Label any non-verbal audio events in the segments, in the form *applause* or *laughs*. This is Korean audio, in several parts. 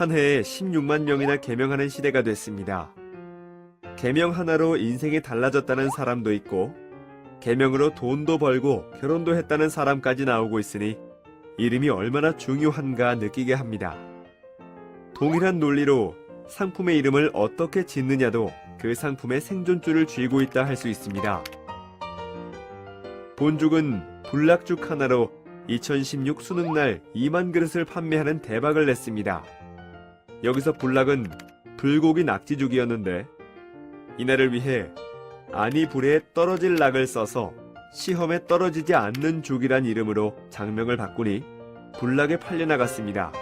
한 해에 16만 명이나 개명하는 시대가 됐습니다. 개명 하나로 인생이 달라졌다는 사람도 있고, 개명으로 돈도 벌고 결혼도 했다는 사람까지 나오고 있으니 이름이 얼마나 중요한가 느끼게 합니다. 동일한 논리로 상품의 이름을 어떻게 짓느냐도 그 상품의 생존줄을 쥐고 있다 할 수 있습니다. 본죽은 불락죽 하나로 2016 수능날 2만 그릇을 판매하는 대박을 냈습니다. 여기서 불락은 불고기 낙지죽이었는데 이날을 위해 아니 불에 떨어질 낙을 써서 시험에 떨어지지 않는 죽이란 이름으로 장명을 바꾸니 불락에 팔려나갔습니다.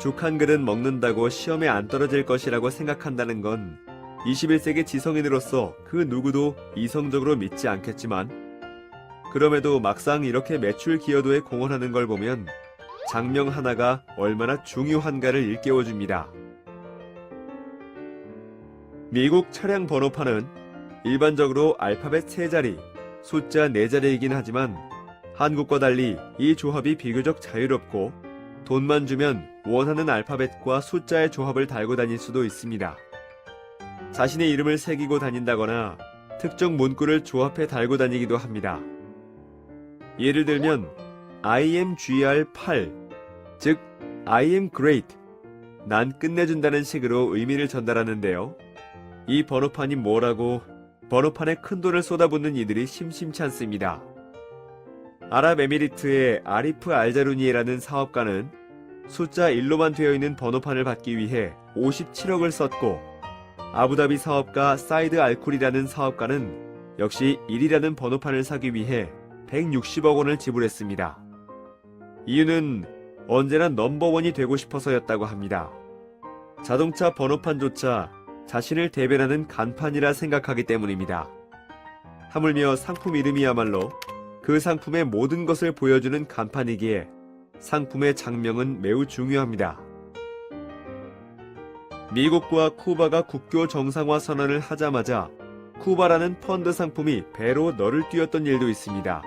죽 한 그릇 먹는다고 시험에 안 떨어질 것이라고 생각한다는 건 21세기 지성인으로서 그 누구도 이성적으로 믿지 않겠지만 그럼에도 막상 이렇게 매출 기여도에 공헌하는 걸 보면 장명 하나가 얼마나 중요한가를 일깨워 줍니다. 미국 차량 번호판은 일반적으로 알파벳 3자리, 숫자 4자리이긴 하지만 한국과 달리 이 조합이 비교적 자유롭고 돈만 주면 원하는 알파벳과 숫자의 조합을 달고 다닐 수도 있습니다. 자신의 이름을 새기고 다닌다거나 특정 문구를 조합해 달고 다니기도 합니다. 예를 들면 IMGR8, 즉 I am great, 난 끝내준다는 식으로 의미를 전달하는데요. 이 번호판이 뭐라고 번호판에 큰 돈을 쏟아붓는 이들이 심심치 않습니다. 아랍에미리트의 아리프 알자루니에라는 사업가는 숫자 1로만 되어 있는 번호판을 받기 위해 57억을 썼고 아부다비 사업가 사이드 알쿨이라는 사업가는 역시 1이라는 번호판을 사기 위해 160억 원을 지불했습니다. 이유는 언제나 넘버원이 되고 싶어서였다고 합니다. 자동차 번호판조차 자신을 대변하는 간판이라 생각하기 때문입니다. 하물며 상품 이름이야말로 그 상품의 모든 것을 보여주는 간판이기에 상품의 장명은 매우 중요합니다. 미국과 쿠바가 국교 정상화 선언을 하자마자 쿠바라는 펀드 상품이 배로 너를 뛰었던 일도 있습니다.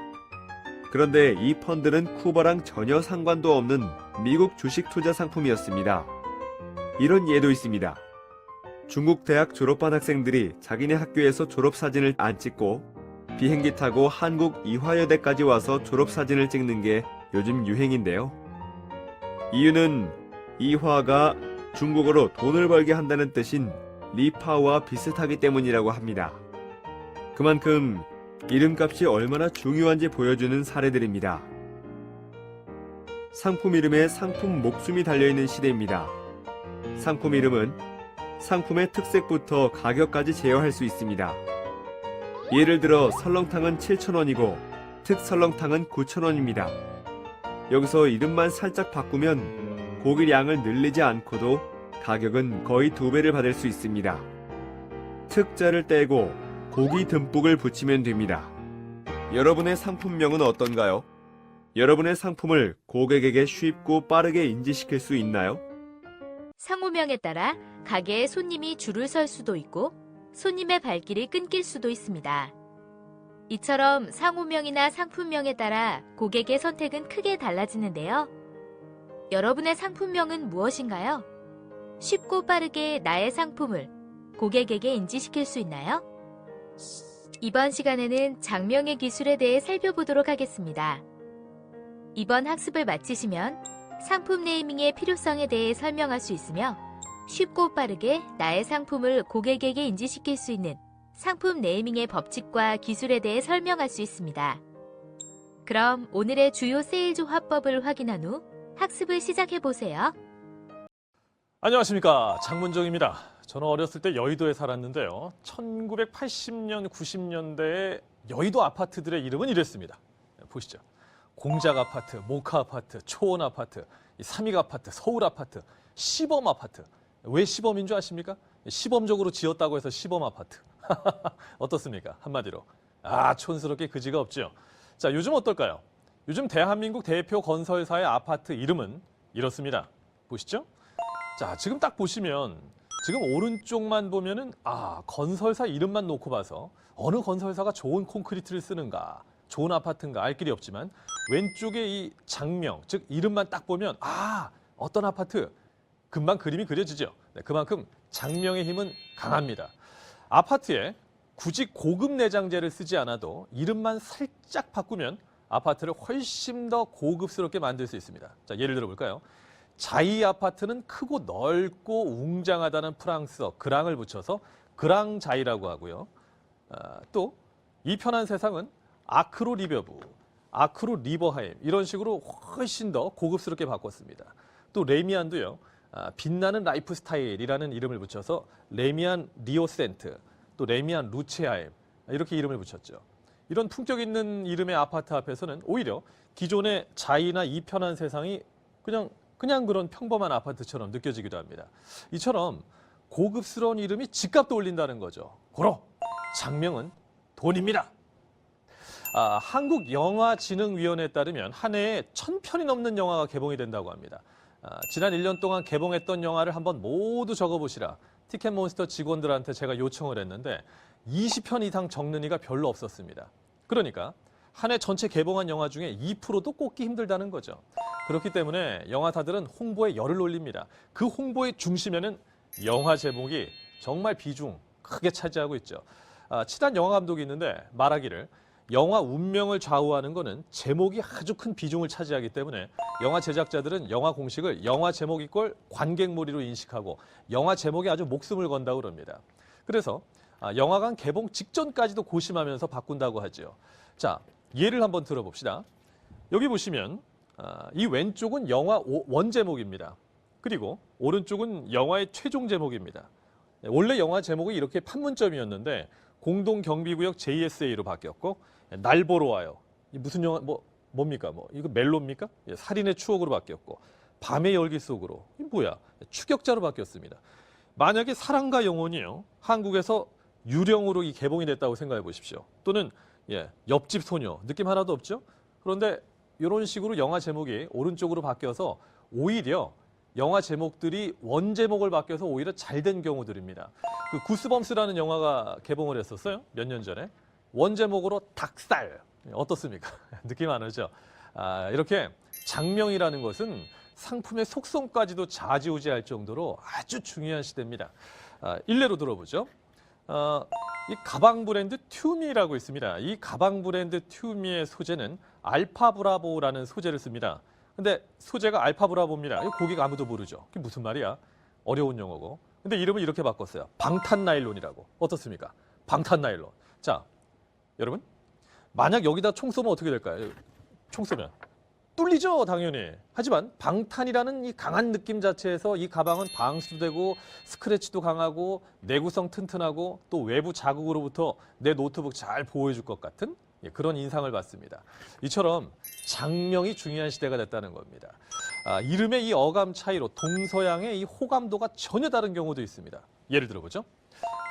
그런데 이 펀드는 쿠바랑 전혀 상관도 없는 미국 주식 투자 상품이었습니다. 이런 예도 있습니다. 중국 대학 졸업반 학생들이 자기네 학교에서 졸업사진을 안 찍고 비행기 타고 한국 이화여대까지 와서 졸업사진을 찍는 게 요즘 유행인데요. 이유는 이화가 중국어로 돈을 벌게 한다는 뜻인 리파와 비슷하기 때문이라고 합니다. 그만큼 이름값이 얼마나 중요한지 보여주는 사례들입니다. 상품 이름에 상품 목숨이 달려있는 시대입니다. 상품 이름은 상품의 특색부터 가격까지 제어할 수 있습니다. 예를 들어 설렁탕은 7,000원이고 특설렁탕은 9,000원입니다. 여기서 이름만 살짝 바꾸면 고기량을 늘리지 않고도 가격은 거의 두 배를 받을 수 있습니다. 특자를 떼고 고기 듬뿍을 붙이면 됩니다. 여러분의 상품명은 어떤가요? 여러분의 상품을 고객에게 쉽고 빠르게 인지시킬 수 있나요? 상호명에 따라 가게에 손님이 줄을 설 수도 있고 손님의 발길이 끊길 수도 있습니다. 이처럼 상호명이나 상품명에 따라 고객의 선택은 크게 달라지는데요. 여러분의 상품명은 무엇인가요? 쉽고 빠르게 나의 상품을 고객에게 인지시킬 수 있나요? 이번 시간에는 장명의 기술에 대해 살펴보도록 하겠습니다. 이번 학습을 마치시면 상품 네이밍의 필요성에 대해 설명할 수 있으며 쉽고 빠르게 나의 상품을 고객에게 인지시킬 수 있는 상품 네이밍의 법칙과 기술에 대해 설명할 수 있습니다. 그럼 오늘의 주요 세일즈 화법을 확인한 후 학습을 시작해 보세요. 안녕하십니까 장문정입니다. 저는 어렸을 때 여의도에 살았는데요. 1980년, 90년대에 여의도 아파트들의 이름은 이랬습니다. 보시죠. 공작 아파트, 모카 아파트, 초원 아파트, 이 삼익 아파트, 서울 아파트, 시범 아파트. 왜 시범인 줄 아십니까? 시범적으로 지었다고 해서 시범 아파트. *laughs* 어떻습니까? 한마디로. 아, 촌스럽게 그지가 없죠. 자, 요즘 어떨까요? 요즘 대한민국 대표 건설사의 아파트 이름은 이렇습니다. 보시죠? 자, 지금 딱 보시면 지금 오른쪽만 보면은 아, 건설사 이름만 놓고 봐서 어느 건설사가 좋은 콘크리트를 쓰는가, 좋은 아파트인가 알 길이 없지만 왼쪽에 이 장명, 즉 이름만 딱 보면 아, 어떤 아파트 금방 그림이 그려지죠. 네, 그만큼 장명의 힘은 강합니다. 아파트에 굳이 고급 내장재를 쓰지 않아도 이름만 살짝 바꾸면 아파트를 훨씬 더 고급스럽게 만들 수 있습니다. 자, 예를 들어 볼까요? 자이 아파트는 크고 넓고 웅장하다는 프랑스어 그랑을 붙여서 그랑 자이라고 하고요. 아, 또이 편한 세상은 아크로 리버브, 아크로 리버하임 이런 식으로 훨씬 더 고급스럽게 바꿨습니다. 또 레미안도요. 아, 빛나는 라이프 스타일이라는 이름을 붙여서 레미안 리오센트, 또 레미안 루체하임 이렇게 이름을 붙였죠. 이런 품격 있는 이름의 아파트 앞에서는 오히려 기존의 자이나 이 편한 세상이 그냥 그냥 그런 평범한 아파트처럼 느껴지기도 합니다. 이처럼 고급스러운 이름이 집값도 올린다는 거죠. 고로 장명은 돈입니다. 아, 한국영화진흥위원회에 따르면 한 해에 천 편이 넘는 영화가 개봉이 된다고 합니다. 아, 지난 1년 동안 개봉했던 영화를 한번 모두 적어보시라. 티켓몬스터 직원들한테 제가 요청을 했는데 20편 이상 적는 이가 별로 없었습니다. 그러니까 한 해 전체 개봉한 영화 중에 2%도 꼽기 힘들다는 거죠. 그렇기 때문에 영화사들은 홍보에 열을 올립니다. 그 홍보의 중심에는 영화 제목이 정말 비중 크게 차지하고 있죠. 아, 친한 영화 감독이 있는데 말하기를 영화 운명을 좌우하는 거는 제목이 아주 큰 비중을 차지하기 때문에 영화 제작자들은 영화 공식을 영화 제목 이꼴 관객몰이로 인식하고 영화 제목에 아주 목숨을 건다고 그럽니다. 그래서 아, 영화관 개봉 직전까지도 고심하면서 바꾼다고 하지요. 자, 예를 한번 들어봅시다. 여기 보시면 아, 이 왼쪽은 영화 오- 원 제목입니다. 그리고 오른쪽은 영화의 최종 제목입니다. 네, 원래 영화 제목이 이렇게 판문점이었는데 공동 경비구역 JSA로 바뀌었고 날 보러 와요. 이 무슨 영화 뭐 뭡니까? 뭐 이거 멜로입니까? 예, 살인의 추억으로 바뀌었고 밤의 열기 속으로 이 뭐야? 추격자로 바뀌었습니다. 만약에 사랑과 영혼이요 한국에서 유령으로 이 개봉이 됐다고 생각해 보십시오. 또는 예, 옆집 소녀 느낌 하나도 없죠? 그런데 이런 식으로 영화 제목이 오른쪽으로 바뀌어서 오히려 영화 제목들이 원 제목을 바뀌어서 오히려 잘 된 경우들입니다. 그 구스범스라는 영화가 개봉을 했었어요. 몇 년 전에. 원 제목으로 닭살. 어떻습니까? *laughs* 느낌 안 오죠? 아, 이렇게 장명이라는 것은 상품의 속성까지도 좌지우지할 정도로 아주 중요한 시대입니다. 아, 일례로 들어보죠. 어, 이 가방 브랜드 튜미라고 있습니다. 이 가방 브랜드 튜미의 소재는 알파 브라보라는 소재를 씁니다. 근데 소재가 알파 브라보입니다. 이 고객 아무도 모르죠. 그게 무슨 말이야? 어려운 용어고. 근데 이름을 이렇게 바꿨어요. 방탄 나일론이라고. 어떻습니까? 방탄 나일론. 자, 여러분. 만약 여기다 총 쏘면 어떻게 될까요? 총 쏘면. 뚫리죠, 당연히. 하지만 방탄이라는 이 강한 느낌 자체에서 이 가방은 방수도 되고 스크래치도 강하고 내구성 튼튼하고 또 외부 자극으로부터 내 노트북 잘 보호해 줄 것 같은 예, 그런 인상을 받습니다. 이처럼 장명이 중요한 시대가 됐다는 겁니다. 아, 이름의 이 어감 차이로 동서양의 이 호감도가 전혀 다른 경우도 있습니다. 예를 들어보죠.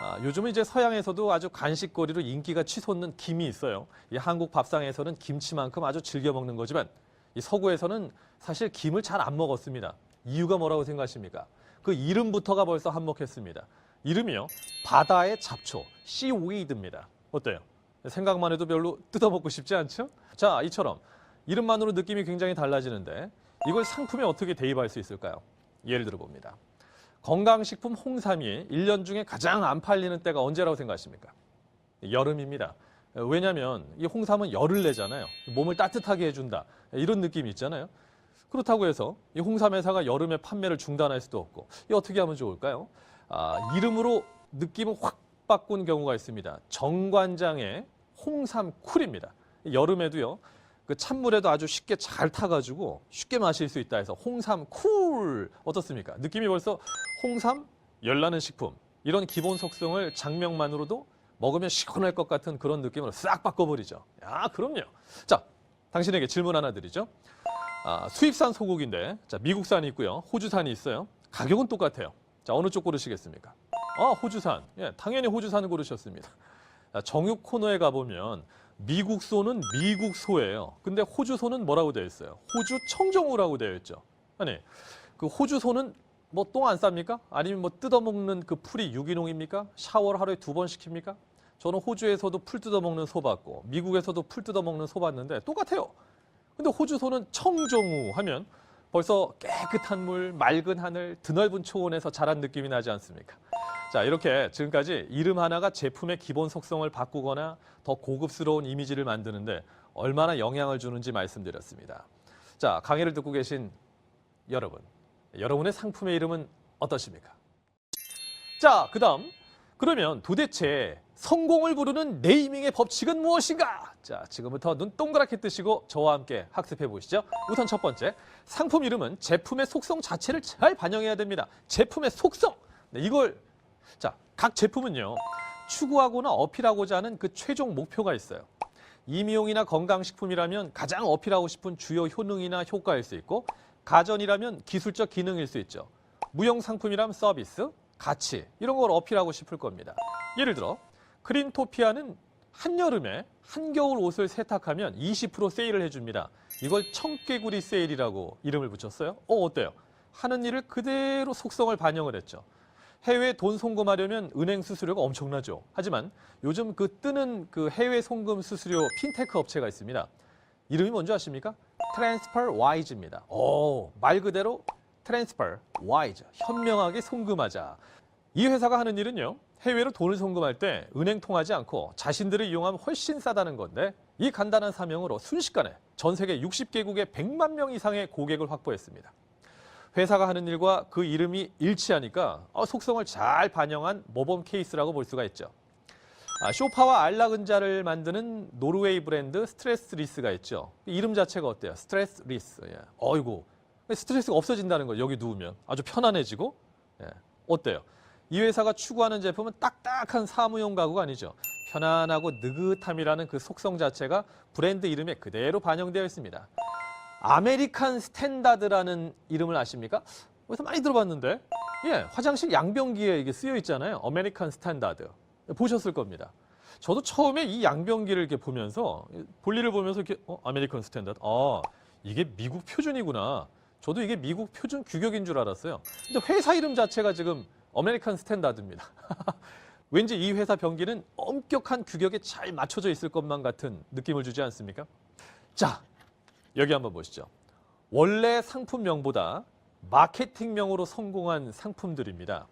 아, 요즘은 이제 서양에서도 아주 간식거리로 인기가 치솟는 김이 있어요. 이 한국 밥상에서는 김치만큼 아주 즐겨 먹는 거지만 이 서구에서는 사실 김을 잘 안 먹었습니다. 이유가 뭐라고 생각하십니까? 그 이름부터가 벌써 한몫했습니다. 이름이요. 바다의 잡초, 씨웨이드입니다. 어때요? 생각만 해도 별로 뜯어먹고 싶지 않죠? 자, 이처럼 이름만으로 느낌이 굉장히 달라지는데 이걸 상품에 어떻게 대입할 수 있을까요? 예를 들어 봅니다. 건강식품 홍삼이 1년 중에 가장 안 팔리는 때가 언제라고 생각하십니까? 여름입니다. 왜냐하면 이 홍삼은 열을 내잖아요. 몸을 따뜻하게 해준다. 이런 느낌이 있잖아요. 그렇다고 해서 이 홍삼 회사가 여름에 판매를 중단할 수도 없고 이 어떻게 하면 좋을까요? 아, 이름으로 느낌을 확 바꾼 경우가 있습니다. 정관장의 홍삼 쿨입니다. 여름에도요. 그 찬물에도 아주 쉽게 잘 타가지고 쉽게 마실 수 있다 해서 홍삼 쿨 어떻습니까? 느낌이 벌써 홍삼 열나는 식품 이런 기본 속성을 장명만으로도 먹으면 시원할 것 같은 그런 느낌으로 싹 바꿔버리죠. 야, 그럼요. 자, 당신에게 질문 하나 드리죠. 아, 수입산 소고기인데, 자, 미국산이 있고요. 호주산이 있어요. 가격은 똑같아요. 자, 어느 쪽 고르시겠습니까? 아, 호주산. 예, 당연히 호주산을 고르셨습니다. 자, 정육 코너에 가보면 미국 소는 미국 소예요. 근데 호주 소는 뭐라고 되어 있어요? 호주 청정우라고 되어 있죠. 아니, 그 호주 소는 뭐 똥 안 쌉니까? 아니면 뭐 뜯어먹는 그 풀이 유기농입니까? 샤워를 하루에 두 번 시킵니까? 저는 호주에서도 풀 뜯어먹는 소 봤고 미국에서도 풀 뜯어먹는 소 봤는데 똑같아요. 근데 호주 소는 청정우 하면 벌써 깨끗한 물, 맑은 하늘, 드넓은 초원에서 자란 느낌이 나지 않습니까? 자, 이렇게 지금까지 이름 하나가 제품의 기본 속성을 바꾸거나 더 고급스러운 이미지를 만드는데 얼마나 영향을 주는지 말씀드렸습니다. 자, 강의를 듣고 계신 여러분, 여러분의 상품의 이름은 어떠십니까? 자, 그 다음. 그러면 도대체 성공을 부르는 네이밍의 법칙은 무엇인가? 자, 지금부터 눈 동그랗게 뜨시고 저와 함께 학습해 보시죠. 우선 첫 번째, 상품 이름은 제품의 속성 자체를 잘 반영해야 됩니다. 제품의 속성. 네, 이걸 자, 각 제품은요. 추구하거나 어필하고자 하는 그 최종 목표가 있어요. 이미용이나 건강식품이라면 가장 어필하고 싶은 주요 효능이나 효과일 수 있고 가전이라면 기술적 기능일 수 있죠. 무용 상품이라면 서비스, 가치 이런 걸 어필하고 싶을 겁니다. 예를 들어 크린토피아는 한여름에 한겨울 옷을 세탁하면 20% 세일을 해줍니다. 이걸 청개구리 세일이라고 이름을 붙였어요. 어 어때요? 하는 일을 그대로 속성을 반영을 했죠. 해외 돈 송금하려면 은행 수수료가 엄청나죠. 하지만 요즘 그 뜨는 그 해외 송금 수수료 핀테크 업체가 있습니다. 이름이 뭔지 아십니까? 트랜스퍼 와이즈입니다. 오, 말 그대로 트랜스퍼 와이즈, 현명하게 송금하자. 이 회사가 하는 일은요. 해외로 돈을 송금할 때 은행 통하지 않고 자신들을 이용하면 훨씬 싸다는 건데 이 간단한 사명으로 순식간에 전 세계 60개국의 100만 명 이상의 고객을 확보했습니다. 회사가 하는 일과 그 이름이 일치하니까 어, 속성을 잘 반영한 모범 케이스라고 볼 수가 있죠. 아, 쇼파와 안락은자를 만드는 노르웨이 브랜드 스트레스 리스가 있죠. 이름 자체가 어때요? 스트레스 리스. 예. 어이구. 스트레스가 없어진다는 거예요. 여기 누우면. 아주 편안해지고. 예. 어때요? 이 회사가 추구하는 제품은 딱딱한 사무용 가구가 아니죠. 편안하고 느긋함이라는 그 속성 자체가 브랜드 이름에 그대로 반영되어 있습니다. 아메리칸 스탠다드라는 이름을 아십니까? 어디서 많이 들어봤는데? 예, 화장실 양변기에 이게 쓰여 있잖아요. 아메리칸 스탠다드. 보셨을 겁니다. 저도 처음에 이 양변기를 이렇게 보면서 볼일을 보면서 이렇게 어, 아메리칸 스탠다드. 아, 이게 미국 표준이구나. 저도 이게 미국 표준 규격인 줄 알았어요. 근데 회사 이름 자체가 지금 아메리칸 스탠다드입니다. *laughs* 왠지 이 회사 변기는 엄격한 규격에 잘 맞춰져 있을 것만 같은 느낌을 주지 않습니까? 자, 여기 한번 보시죠. 원래 상품명보다 마케팅명으로 성공한 상품들입니다.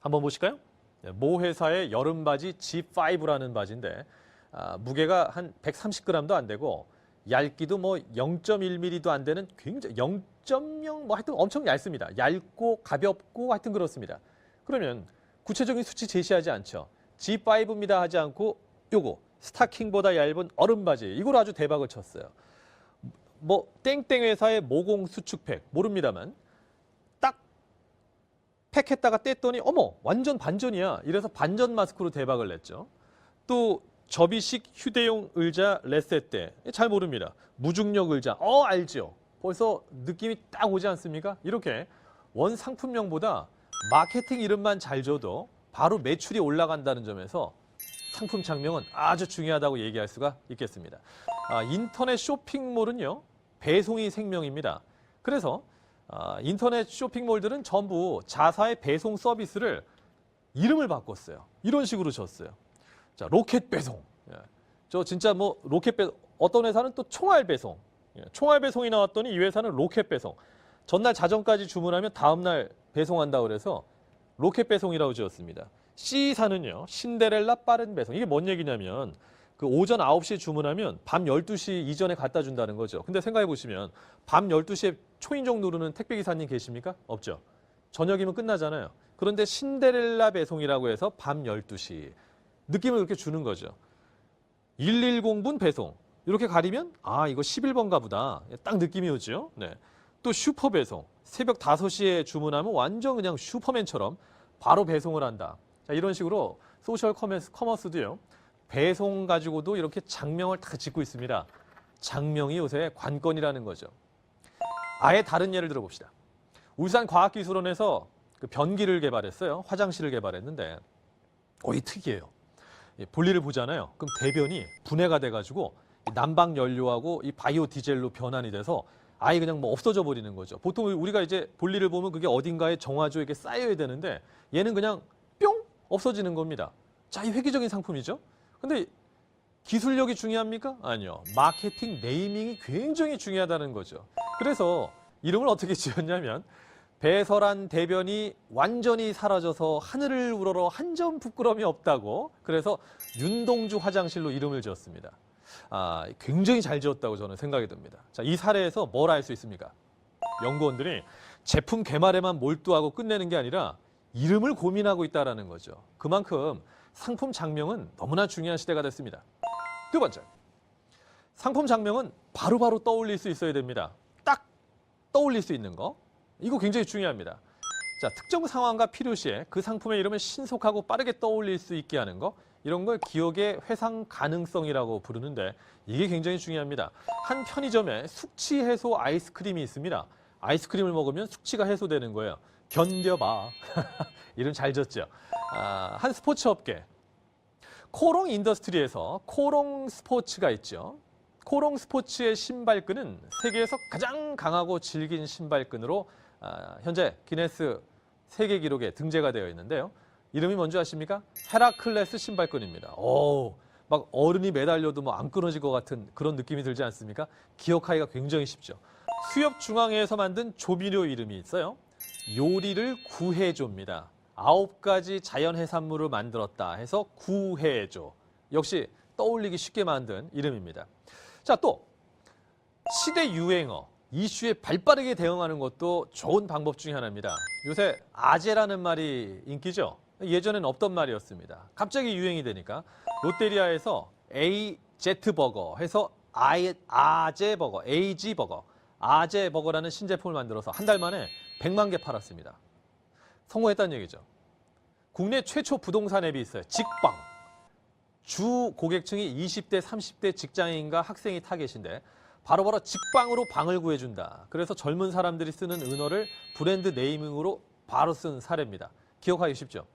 한번 보실까요? 네, 모 회사의 여름 바지 G5라는 바지인데 아, 무게가 한 130g도 안 되고 얇기도 뭐 0.1mm도 안 되는 굉장히 0.0 뭐 하여튼 엄청 얇습니다. 얇고 가볍고 하여튼 그렇습니다. 그러면 구체적인 수치 제시하지 않죠. G5입니다 하지 않고 요거 스타킹보다 얇은 얼음 바지 이걸 아주 대박을 쳤어요. 뭐 땡땡 회사의 모공 수축팩 모릅니다만 딱 팩 했다가 뗐더니 어머 완전 반전이야. 이래서 반전 마스크로 대박을 냈죠. 또 접이식 휴대용 의자 레세떼 잘 모릅니다. 무중력 의자 어 알죠? 벌써 느낌이 딱 오지 않습니까? 이렇게 원 상품명보다 마케팅 이름만 잘 줘도 바로 매출이 올라간다는 점에서 상품 장명은 아주 중요하다고 얘기할 수가 있겠습니다. 아, 인터넷 쇼핑몰은요 배송이 생명입니다. 그래서 아, 인터넷 쇼핑몰들은 전부 자사의 배송 서비스를 이름을 바꿨어요. 이런 식으로 줬어요. 자 로켓 배송. 예. 저 진짜 뭐 로켓 배 어떤 회사는 또 총알 배송. 예, 총알 배송이 나왔더니 이 회사는 로켓 배송. 전날 자정까지 주문하면 다음날 배송한다 그래서 로켓 배송이라고 지었습니다. C사는요, 신데렐라 빠른 배송. 이게 뭔 얘기냐면, 그 오전 9시에 주문하면 밤 12시 이전에 갖다 준다는 거죠. 근데 생각해 보시면, 밤 12시에 초인종 누르는 택배 기사님 계십니까? 없죠. 저녁이면 끝나잖아요. 그런데 신데렐라 배송이라고 해서 밤 12시. 느낌을 그렇게 주는 거죠. 110분 배송. 이렇게 가리면, 아, 이거 11번가 보다. 딱 느낌이 오죠. 네. 또 슈퍼 배송. 새벽 5시에 주문하면 완전 그냥 슈퍼맨처럼 바로 배송을 한다. 자, 이런 식으로 소셜 커머스, 커머스도요. 배송 가지고도 이렇게 장명을 다 짓고 있습니다. 장명이 요새 관건이라는 거죠. 아예 다른 예를 들어봅시다. 울산과학기술원에서 그 변기를 개발했어요. 화장실을 개발했는데, 어, 이 특이해요. 이 볼일을 보잖아요. 그럼 대변이 분해가 돼가지고 이 난방 연료하고 이 바이오 디젤로 변환이 돼서 아예 그냥 뭐 없어져 버리는 거죠. 보통 우리가 이제 볼일을 보면 그게 어딘가에 정화조에게 쌓여야 되는데 얘는 그냥 뿅 없어지는 겁니다. 자, 이 획기적인 상품이죠. 근데 기술력이 중요합니까? 아니요. 마케팅 네이밍이 굉장히 중요하다는 거죠. 그래서 이름을 어떻게 *laughs* 지었냐면 배설한 대변이 완전히 사라져서 하늘을 우러러 한 점 부끄럼이 없다고 그래서 윤동주 화장실로 이름을 지었습니다. 아, 굉장히 잘 지었다고 저는 생각이 듭니다. 자, 이 사례에서 뭘 알 수 있습니까? 연구원들이 제품 개발에만 몰두하고 끝내는 게 아니라 이름을 고민하고 있다라는 거죠. 그만큼 상품 장명은 너무나 중요한 시대가 됐습니다. 두 번째. 상품 장명은 바로 바로 떠올릴 수 있어야 됩니다. 딱 떠올릴 수 있는 거. 이거 굉장히 중요합니다. 자, 특정 상황과 필요 시에 그 상품의 이름을 신속하고 빠르게 떠올릴 수 있게 하는 거. 이런 걸 기억의 회상 가능성이라고 부르는데 이게 굉장히 중요합니다. 한 편의점에 숙취 해소 아이스크림이 있습니다. 아이스크림을 먹으면 숙취가 해소되는 거예요. 견뎌봐. *laughs* 이름 잘 졌죠. 아, 한 스포츠 업계. 코롱 인더스트리에서 코롱 스포츠가 있죠. 코롱 스포츠의 신발끈은 세계에서 가장 강하고 질긴 신발끈으로 아, 현재 기네스 세계 기록에 등재가 되어 있는데요. 이름이 뭔지 아십니까? 헤라클레스 신발끈입니다. 오, 막 어른이 매달려도 뭐 안 끊어질 것 같은 그런 느낌이 들지 않습니까? 기억하기가 굉장히 쉽죠. 수협 중앙회에서 만든 조미료 이름이 있어요. 요리를 구해조입니다. 아홉 가지 자연 해산물을 만들었다 해서 구해조. 역시 떠올리기 쉽게 만든 이름입니다. 자, 또 시대 유행어, 이슈에 발빠르게 대응하는 것도 좋은 방법 중에 하나입니다. 요새 아재라는 말이 인기죠. 예전엔 없던 말이었습니다. 갑자기 유행이 되니까 롯데리아에서 AZ 버거 해서 아재 버거, AG 버거, 아재 버거라는 신제품을 만들어서 한 달 만에 100만 개 팔았습니다. 성공했다는 얘기죠. 국내 최초 부동산 앱이 있어요. 직방. 주 고객층이 20대, 30대 직장인과 학생이 타겟인데 바로바로 직방으로 방을 구해준다. 그래서 젊은 사람들이 쓰는 은어를 브랜드 네이밍으로 바로 쓴 사례입니다. 기억하기 쉽죠?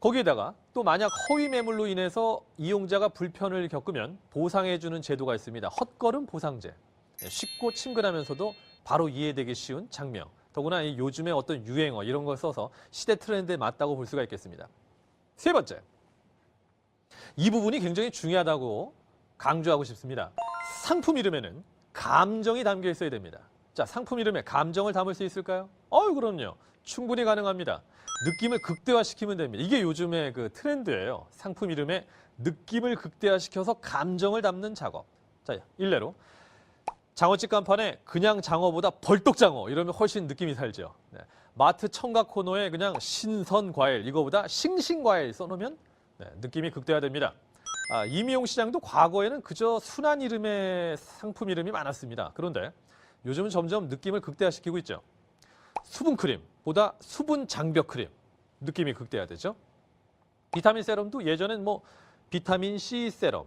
거기에다가 또 만약 허위 매물로 인해서 이용자가 불편을 겪으면 보상해주는 제도가 있습니다. 헛걸음 보상제. 네, 쉽고 친근하면서도 바로 이해되기 쉬운 장명. 더구나 이 요즘의 어떤 유행어 이런 걸 써서 시대 트렌드에 맞다고 볼 수가 있겠습니다. 세 번째. 이 부분이 굉장히 중요하다고 강조하고 싶습니다. 상품 이름에는 감정이 담겨 있어야 됩니다. 자, 상품 이름에 감정을 담을 수 있을까요? 어유 그럼요. 충분히 가능합니다. 느낌을 극대화시키면 됩니다. 이게 요즘의 그 트렌드예요. 상품 이름에 느낌을 극대화시켜서 감정을 담는 작업. 자, 일례로 장어집 간판에 그냥 장어보다 벌떡 장어 이러면 훨씬 느낌이 살죠. 네. 마트 청각 코너에 그냥 신선 과일 이거보다 싱싱 과일 써놓으면 네, 느낌이 극대화됩니다. 아, 이미용 시장도 과거에는 그저 순한 이름의 상품 이름이 많았습니다. 그런데 요즘은 점점 느낌을 극대화시키고 있죠. 수분 크림보다 수분 장벽 크림 느낌이 극대화되죠. 비타민 세럼도 예전엔 뭐 비타민 C 세럼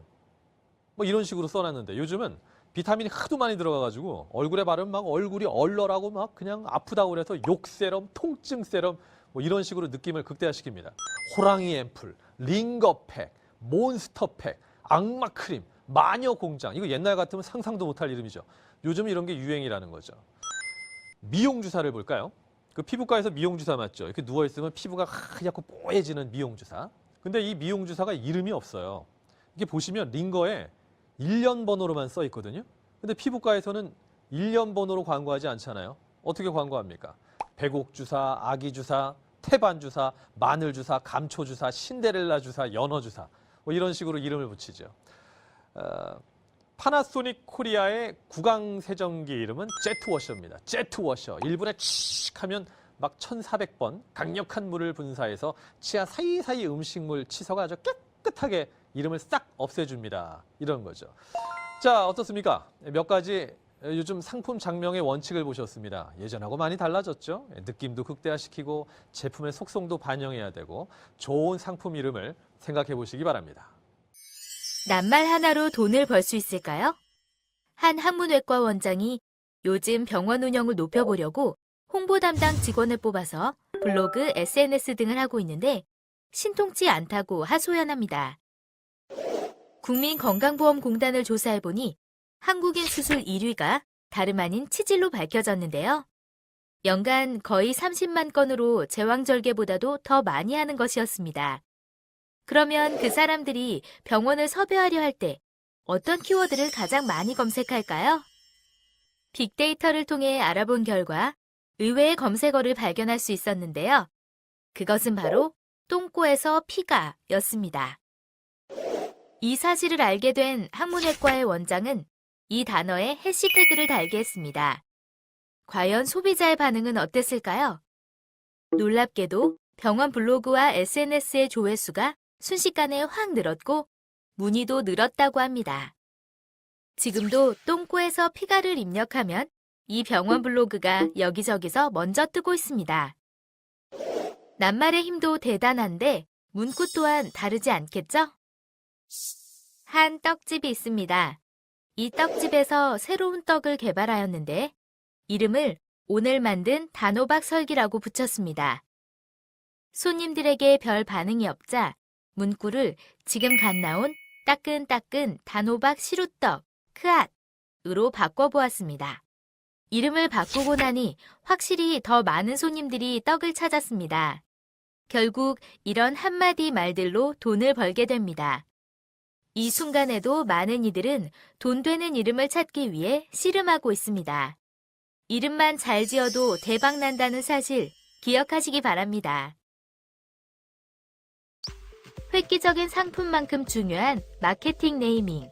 뭐 이런 식으로 써놨는데 요즘은 비타민이 하도 많이 들어가가지고 얼굴에 바르면 막 얼굴이 얼얼하고 막 그냥 아프다고 그래서 욕 세럼, 통증 세럼 뭐 이런 식으로 느낌을 극대화시킵니다. 호랑이 앰플, 링거팩, 몬스터팩, 악마 크림, 마녀 공장 이거 옛날 같으면 상상도 못할 이름이죠. 요즘 이런 게 유행이라는 거죠. 미용 주사를 볼까요? 그 피부과에서 미용 주사 맞죠? 이렇게 누워 있으면 피부가 하얗고 뽀얘지는 미용 주사. 근데 이 미용 주사가 이름이 없어요. 이게 보시면 링거에 1년 번호로만 써 있거든요. 근데 피부과에서는 1년 번호로 광고하지 않잖아요. 어떻게 광고합니까? 배곡 주사, 아기 주사, 태반 주사, 마늘 주사, 감초 주사, 신데렐라 주사, 연어 주사. 뭐 이런 식으로 이름을 붙이죠. 어, 파나소닉 코리아의 구강 세정기 이름은 제트워셔입니다. 제트워셔. 1분에 칙 하면 막 1400번 강력한 물을 분사해서 치아 사이사이 음식물 치서가 아주 깨끗하게 이름을 싹 없애줍니다. 이런 거죠. 자, 어떻습니까? 몇 가지 요즘 상품 장명의 원칙을 보셨습니다. 예전하고 많이 달라졌죠. 느낌도 극대화시키고 제품의 속성도 반영해야 되고 좋은 상품 이름을 생각해 보시기 바랍니다. 낱말 하나로 돈을 벌 수 있을까요? 한 학문외과 원장이 요즘 병원 운영을 높여보려고 홍보 담당 직원을 뽑아서 블로그, SNS 등을 하고 있는데 신통치 않다고 하소연합니다. 국민건강보험공단을 조사해보니 한국인 수술 1위가 다름 아닌 치질로 밝혀졌는데요. 연간 거의 30만 건으로 제왕절개보다도 더 많이 하는 것이었습니다. 그러면 그 사람들이 병원을 섭외하려 할 때 어떤 키워드를 가장 많이 검색할까요? 빅데이터를 통해 알아본 결과 의외의 검색어를 발견할 수 있었는데요. 그것은 바로 똥꼬에서 피가 였습니다. 이 사실을 알게 된 학문외과의 원장은 이 단어에 해시태그를 달게 했습니다. 과연 소비자의 반응은 어땠을까요? 놀랍게도 병원 블로그와 SNS의 조회수가 순식간에 확 늘었고 문의도 늘었다고 합니다. 지금도 똥꼬에서 피가를 입력하면 이 병원 블로그가 여기저기서 먼저 뜨고 있습니다. 낱말의 힘도 대단한데 문구 또한 다르지 않겠죠? 한 떡집이 있습니다. 이 떡집에서 새로운 떡을 개발하였는데 이름을 오늘 만든 단호박 설기라고 붙였습니다. 손님들에게 별 반응이 없자 문구를 지금 갓 나온 따끈따끈 단호박 시루떡 크앗으로 바꿔보았습니다. 이름을 바꾸고 나니 확실히 더 많은 손님들이 떡을 찾았습니다. 결국 이런 한마디 말들로 돈을 벌게 됩니다. 이 순간에도 많은 이들은 돈 되는 이름을 찾기 위해 씨름하고 있습니다. 이름만 잘 지어도 대박 난다는 사실 기억하시기 바랍니다. 획기적인 상품만큼 중요한 마케팅 네이밍.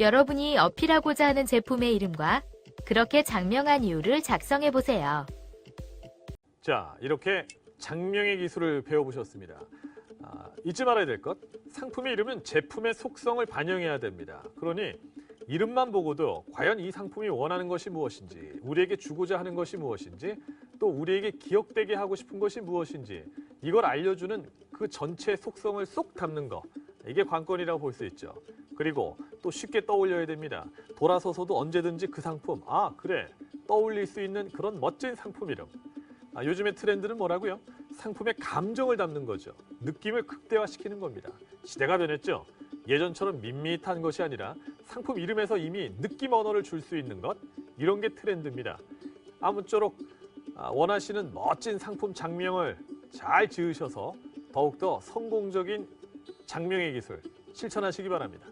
여러분이 어필하고자 하는 제품의 이름과 그렇게 장명한 이유를 작성해 보세요. 자, 이렇게 장명의 기술을 배워보셨습니다. 아, 잊지 말아야 될 것, 상품의 이름은 제품의 속성을 반영해야 됩니다. 그러니 이름만 보고도 과연 이 상품이 원하는 것이 무엇인지, 우리에게 주고자 하는 것이 무엇인지, 또 우리에게 기억되게 하고 싶은 것이 무엇인지 이걸 알려주는 그 전체 속성을 쏙 담는 거, 이게 관건이라고 볼 수 있죠. 그리고 또 쉽게 떠올려야 됩니다. 돌아서서도 언제든지 그 상품, 아 그래, 떠올릴 수 있는 그런 멋진 상품 이름. 아, 요즘의 트렌드는 뭐라고요? 상품의 감정을 담는 거죠. 느낌을 극대화시키는 겁니다. 시대가 변했죠. 예전처럼 밋밋한 것이 아니라 상품 이름에서 이미 느낌 언어를 줄 수 있는 것 이런 게 트렌드입니다. 아무쪼록 아, 원하시는 멋진 상품 장명을 잘 지으셔서 더욱더 성공적인 장명의 기술 실천하시기 바랍니다.